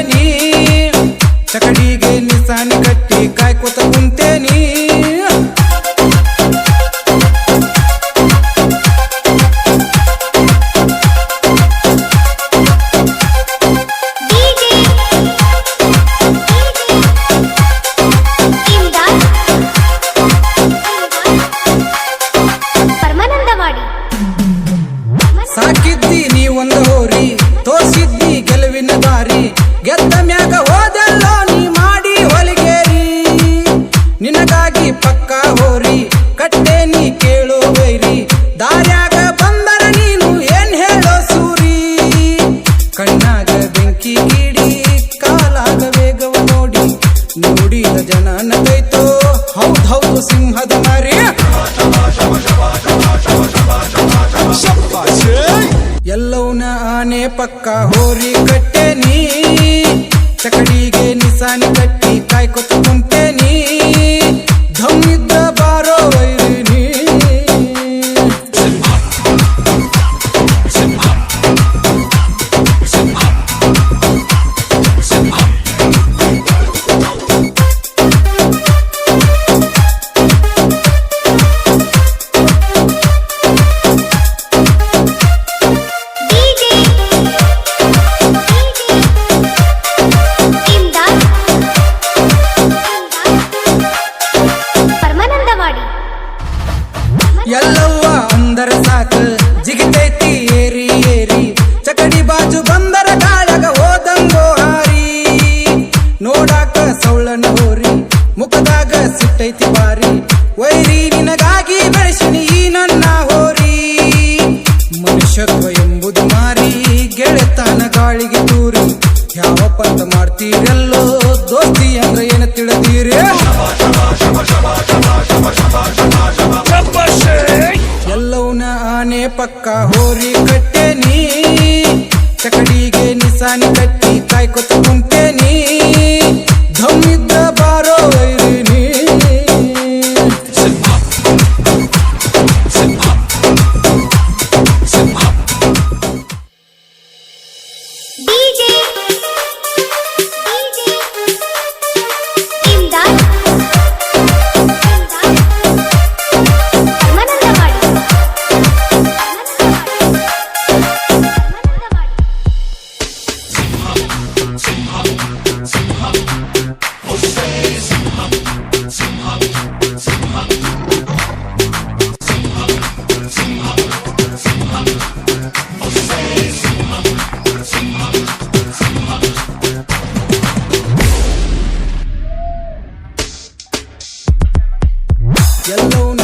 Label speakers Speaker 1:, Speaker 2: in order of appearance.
Speaker 1: ಕುಂತೇನಿ. ಚಕಡಿಗೆ ನಿಸಾನಿ ಕಟ್ಟಿ ಕಾಯ್ಕೋತ ಕುಂತೇನಿ. ಸಿಂಹದ ಮರಿ ಎಲ್ಲವನ ಆನೆ ಪಕ್ಕ ಹೋರಿ ಕಟ್ಟೆ ನೀ ಚಕಡಿಗೆ ನಿಸಾನಿ ಕಟ್ಟಿ ಅಂದರ ಸಾಕ. ಜಿಗಿತೈತಿ, ಏರಿ ಏರಿ. ಚಕಡಿ ಬಾಜು ಬಂದರ ಕಾಳಗ ಓದಂಗೋ ಹಾರಿ. ನೋಡಾಕ ಸೌಳನ ಹೋರಿ, ಮುಖದಾಗ ಸಿಟ್ಟೈತಿ ಬಾರಿ. ವೈರಿ ನಿನಗಾಗಿ ಬೆಳೆಸಿನಿ ಈ ನನ್ನ ಹೋರಿ. ಮನುಷ್ಯತ್ವ ಎಂಬುದು ಮಾರಿ, ಗೆಳೆತನ ಗಾಳಿಗೆ ತೂರಿ. ಯಾವ ಪಂತ ಮಾಡ್ತೀರಲ್ಲೋ ದೋಸ್ತಿ ಅಂದ್ರೆ ಏನು ತಿಳಿದೀರಿ? ಚಕಡಿಗೆ ನಿಸಾನಿ ಕಟ್ಟಿ ಕಾಯ್ಕೊತ alone